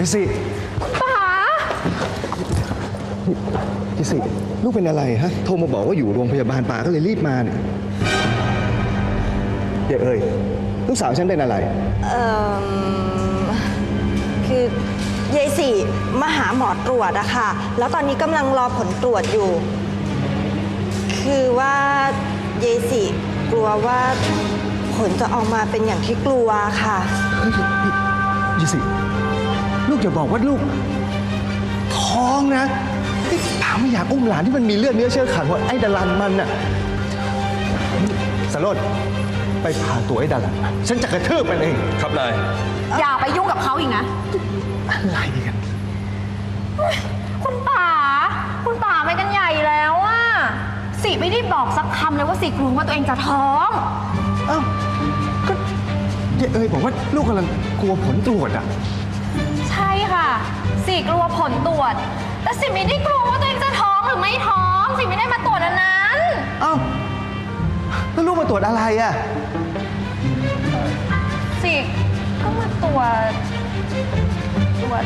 ยิสิป๋ายิสิลูกเป็นอะไรฮะ โทรมาบอกว่าอยู่โรงพยาบาลป่าก็เลยรีบมาเนี่ยเดี๋ยวเอ้ยลูกสาวฉันเป็นอะไร เอ่อ คือยายสี่มาหาหมอตรวจอะค่ะ แล้วตอนนี้กำลังรอผลตรวจอยู่ คือว่ายายสี่กลัวว่าผลจะออกมาเป็นอย่างที่กลัวค่ะเฮ้ยนี่ยิสิ ลูกอย่าบอกว่าลูก ท้องนะนี่ถามไม่อยากอุ้มหลานที่มันมีเลือดเนื้อเชื้อขังว่าไอ้ดารันมันน่ะนี่สารดไปพาตัวไอ้ดารันมาฉันจะกระทืบมันเองครับนายอย่าไปยุ่งกับเขาอีกนะ อะไรกันคุณป๋าคุณป๋าไปกันใหญ่แล้วอะสิไม่ได้บอกสักคำเลยว่าสิกลัวว่าตัวเองจะท้องอ้าวก็เจ๊เอ้ยบอกว่าลูกกำลังกลัวผลตรวจอะใช่ค่ะ สิกลัวผลตรวจ แต่สิไม่ได้กลัวว่าตัวเองจะท้องหรือไม่ท้อง สิไม่ได้มาตรวจอันนั้น เอ้าแล้วลูกมาตรวจอะไรอะสิก็มาตรวจตรวจ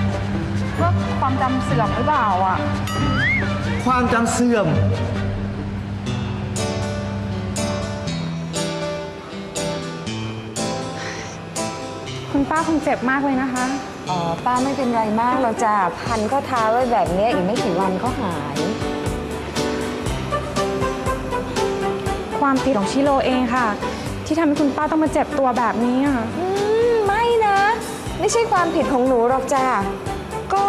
ว่าความจำเสื่อมหรือเปล่าอะ ความจำเสื่อม คุณป้าคงเจ็บมากเลยนะคะ อ๋อป้าไม่เป็นไรมากเราจะพันข้อเท้าไว้แบบเนี้ยอีกไม่กี่วันก็หาย ความผิดของชิโร่เองค่ะ ที่ทำให้คุณป้าต้องมาเจ็บตัวแบบนี้อะอืมไม่นะ ไม่ใช่ความผิดของหนูหรอกจ้าก็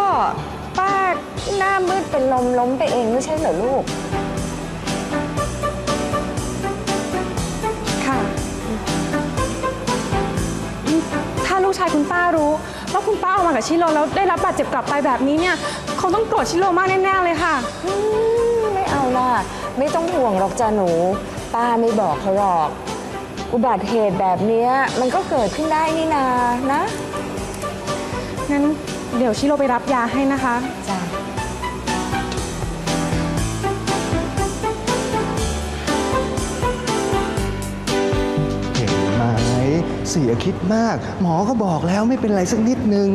ป้าหน้ามืดเป็นลมล้มไปเองไม่ใช่เหรอลูก ค่ะนี่ถ้าลูกชายคุณป้ารู้ ว่าคุณป้าออกมากับชิโร่แล้วได้รับบาดเจ็บกลับไปแบบนี้เนี่ยคงต้องโกรธชิโร่มากแน่ๆเลยค่ะ อืมไม่เอาล่ะ ไม่ต้องห่วงหรอกจ้าหนู ป้าไม่บอกเขาหรอก อุบัติเหตุแบบเนี้ยมันก็เกิดขึ้นได้นี่นานะงั้นเดี๋ยวชิโร่ไปรับยาให้นะคะ จ้า สียคิดมาก หมอก็บอกแล้วไม่เป็นไรสักนิดนึง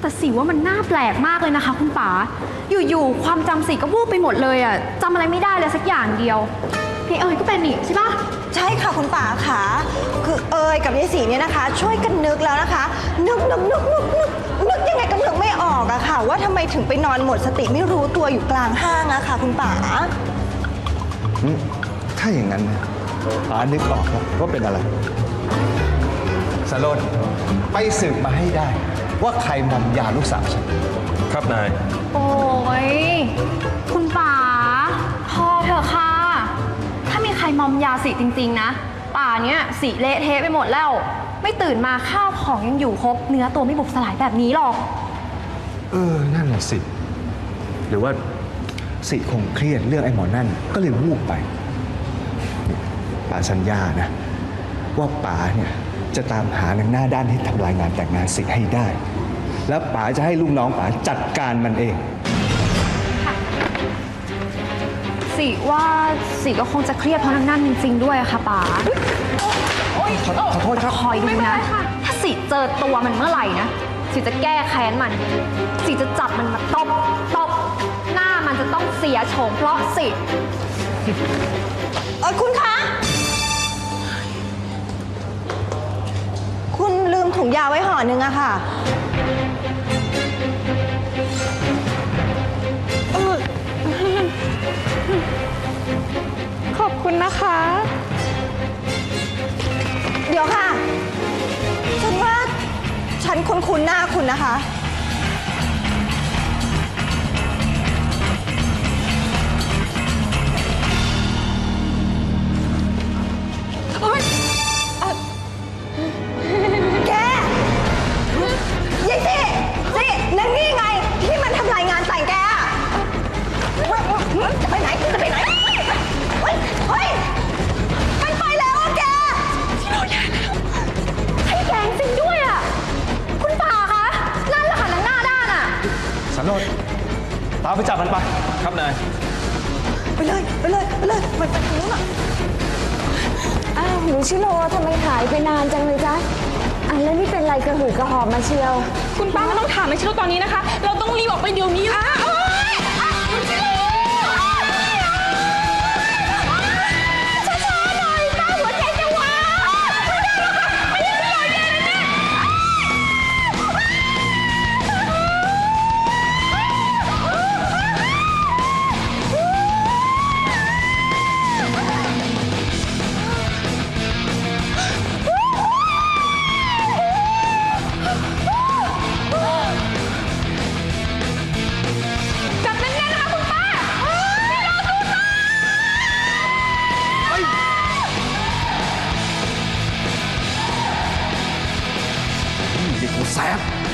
แต่สิว่ามันน่าแปลกมากเลยนะคะ คุณป๋า อยู่ๆ ความจำสิก็วูบไปหมดเลยอะจำอะไรไม่ได้เลยสักอย่างเดียวพี่เอ๋ยก็เป็นนี่ใช่ปะ ใช่ค่ะคุณป๋าค่ะ คือเอยกับยายสีเนี่ยนะคะ ช่วยกันนึกแล้วนะคะ นึกนึกนึกนึกนึกนึกยังไงก็นึกไม่ออกอะค่ะ ว่าทำไมถึงไปนอนหมดสติไม่รู้ตัวอยู่กลางห้างอะค่ะ คุณป๋าอืมถ้าอย่างนั้นนะ ป๋านึกออกแล้วว่าเป็นอะไรสารดไปสืบมาให้ได้ ว่าใครมอมยาลูกสาวฉัน ครับนาย โอ้ย คุณป๋าพอเถอะค่ะ ถ้ามีใครมอมยาสิจริง ๆ นะ ป่าเนี้ยสิเละเทะไปหมดแล้ว ไม่ตื่นมาข้าวของยังอยู่ครบ เนื้อตัวไม่บุบสลายแบบนี้หรอก เออ นั่นแหละสิ หรือว่าสิคงเครียดเรื่องไอ้หมอนั่น ก็เลยวูบไปนี่ ป๋าสัญญานะ ว่าป๋าเนี่ยจะตามหานางหน้าด้านที่ทำลายงานแต่งงานสิให้ได้ แล้วป๋าจะให้ลูกน้องป๋าจัดการมันเอง สิว่าสิก็คงจะเครียดเพราะนางนั่นจริงๆด้วยอะค่ะป๋าขอขอโทษครับ คอยดูนะ ถ้าสิเจอตัวมันเมื่อไหร่นะ สิจะแก้แค้นมัน สิจะจับมันมาตบตบหน้ามันจะต้องเสียโฉมเพราะสิ เออคุณคะ ถุงยาไว้ห่อหนึ่งอะค่ะ ขอบคุณนะคะ เดี๋ยวค่ะ ฉันว่าฉันคุ้นๆหน้าคุณนะคะ ไมหายไปนานจังเลยจ๊ะอันแล้วนี่เป็นไรกระหืดกระหอบมาเชียว คุณป้าไม่ต้องถามไม่เชื่ตอนนี้นะคะ เราต้องรีบออกไปเดี๋ยวนี้เลย เ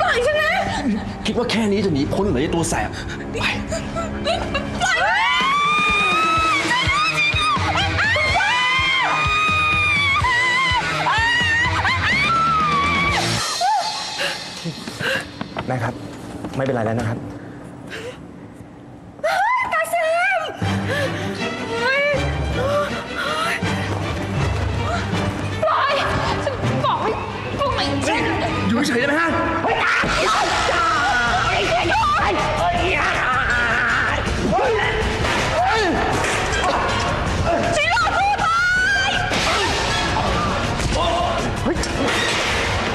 ปล่อยฉันนะคิดว่าแค่นี้จะหนีพ้นเหรอไอ้ตัวแสบ ไปแม่ครับ ไม่เป็นไรแล้วนะครับ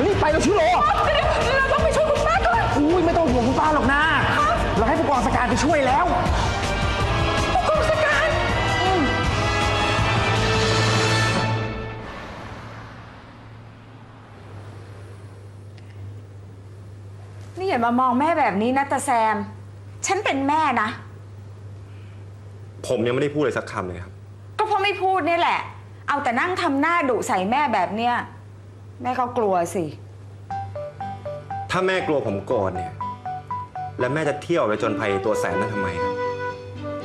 นี่ไปแล้วชิโร่เราต้องไปช่วยคุณป้าก่อนอุ้ยไม่ต้องห่วงคุณป้าหรอกนะ เราให้ผู้กองสการไปช่วยแล้วกองสการนี่อย่ามามองแม่แบบนี้นะตาแซม ฉันเป็นแม่นะ ผมยังไม่ได้พูดเลยสักคำเลยครับ ก็เพราะไม่พูดนี่แหละ เอาแต่นั่งทำหน้าดุใส่แม่แบบเนี้ย แม่ก็กลัวสิ ถ้าแม่กลัวผมโกรธเนี่ย แล้วแม่จะเที่ยวไปจนภัยตัวแสนนั้นทำไมครับ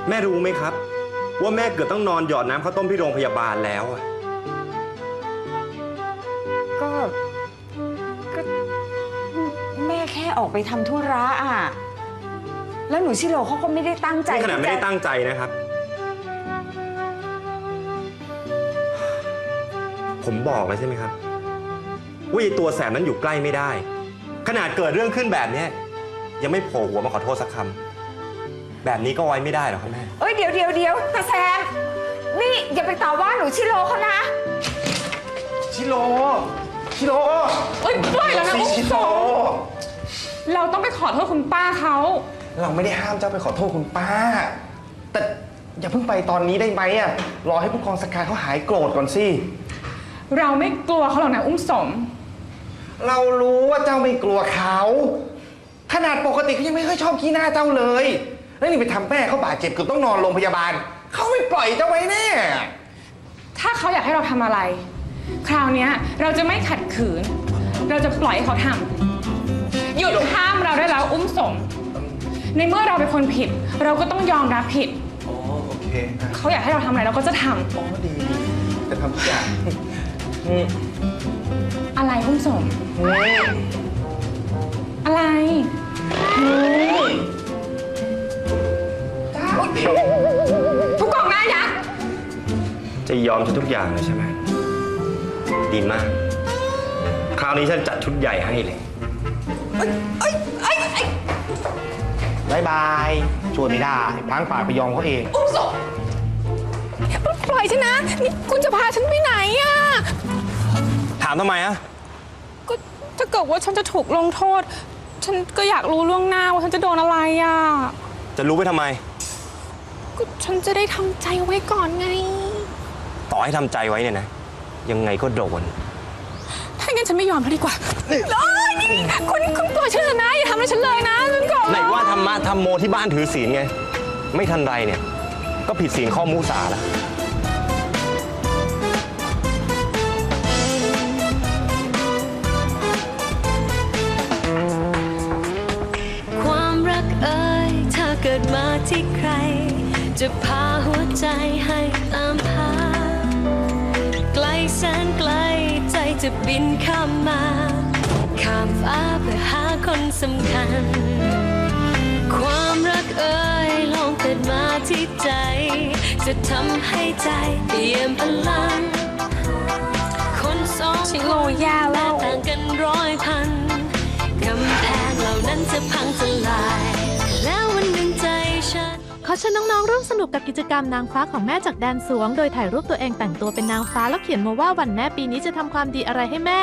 แม่รู้ไหมครับ ว่าแม่เกือบต้องนอนหยอดน้ำข้าวต้มที่โรงพยาบาลแล้วอะก็ก็แม่แค่ออกไปทำธุระอะ แล้วหนูชิโร่เขาก็ไม่ได้ตั้งใจนี่ขนาดไม่ได้ที่จะตั้งใจนะครับ ผมบอกแล้วใช่ไหมครับ ว่าไอ้ตัวแสบนั้นอยู่ใกล้ไม่ได้ ขนาดเกิดเรื่องขึ้นแบบเนี้ยยังไม่โผล่หัวมาขอโทษสักคำแบบนี้ก็ไว้ไม่ได้หรอกครับแม่ เอ้ยเดี๋ยวเดี๋ยวเดี๋ยวตาแซมนี่อย่าไปต่อว่าหนูชิโร่เขานะชิโร่ชิโร่เอ้ยปล่อยแล้วนะอุ้มชิสโร่มเราต้องไปขอโทษคุณป้าเขาเราไม่ได้ห้ามเจ้าไปขอโทษคุณป้า แต่อย่าเพิ่งไปตอนนี้ได้ไหมอะรอให้ผู้กองสการเขาหายโกรธก่อนสิ เราไม่กลัวเขาหรอกนะอุ้มสม เรารู้ว่าเจ้าไม่กลัวเขา ขนาดปกติเขายังไม่ค่อยชอบขี้หน้าเจ้าเลย แล้วนี่ไปทำแม่เขาบาดเจ็บเกือบต้องนอนโรงพยาบาล เขาไม่ปล่อยเจ้าไว้แน่ ถ้าเขาอยากให้เราทำอะไร คราวเนี้ยเราจะไม่ขัดขืน เราจะปล่อยให้เขาทำหยุดห้ามเราได้แล้วอุ้มสม ในเมื่อเราเป็นคนผิด เราก็ต้องยอมรับผิด อ๋อ โอเคอะเขาอยากให้เราทำอะไรเราก็จะทำ อ๋อดีดีจะทำทุกอย่าง อะไรอุ้มสมอะไรผู้กองหน้ายักษ์จะยอมฉันทุกอย่างเลยใช่ไหม ดีมาก คราวนี้ฉันจัดชุดใหญ่ให้เลย บายบายช่วยไม่ได้พังป่าไปยอมเขาเอง อุ้มสมปล่อยฉันนะ นี่คุณจะพาฉันไปไหนอะถามทำไมอะก็ถ้าเกิดว่าฉันจะถูกลงโทษ ฉันก็อยากรู้ล่วงหน้าว่าฉันจะโดนอะไรอะจะรู้ไปทำไม ก็ฉันจะได้ทำใจไว้ก่อนไง ต่อให้ทำใจไว้เนี่ยนะ ยังไงก็โดน ถ้างั้นงั้นฉันไม่ยอมแล้วดีกว่าเอ้ยนี่คุณคุณปล่อยฉันเถอะนะอย่าทำอะไรฉันเลยนะฉันก่อนไหนว่าธรรมะธรรมโมที่บ้านถือศีลไง ไม่ทันไรเนี่ย ก็ผิดศีลข้อมูสาแล้ว จะพาหัวใจให้ตามพาไกลแสนไกลใจจะบินข้ามมา ข้ามฟ้าเพื่อหาคนสำคัญ ความรักเอ่ยลองเกิดมาที่ใจ จะทำให้ใจเปี่ยมพลัง คนสองชิโลแย่แล้วต่างกันร้อยพัน เชิญน้องๆร่วมสนุกกับกิจกรรมนางฟ้าของแม่จากแดนสวง โดยถ่ายรูปตัวเองแต่งตัวเป็นนางฟ้าแล้วเขียนมาว่าวันแม่ปีนี้จะทำความดีอะไรให้แม่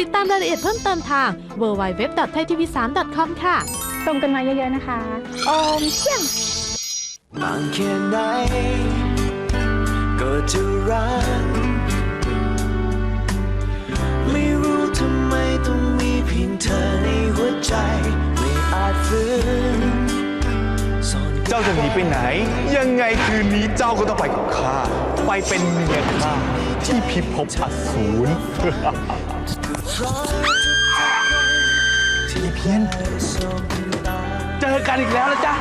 ติดตามรายละเอียดเพิ่มเติมทาง www.thaitv3.com ค่ะ ส่งกันมาเยอะๆนะคะโอมเชี่ยง บางแค่ไหนก็จะรักาจะหนีไปไหน ยังไงคืนนี้เจ้าก็ต้องไปกับข้า ไปเป็นเมียข้าที่พิภพอสูรที่เพียน เจอกันอีกแล้วนะจ๊ะ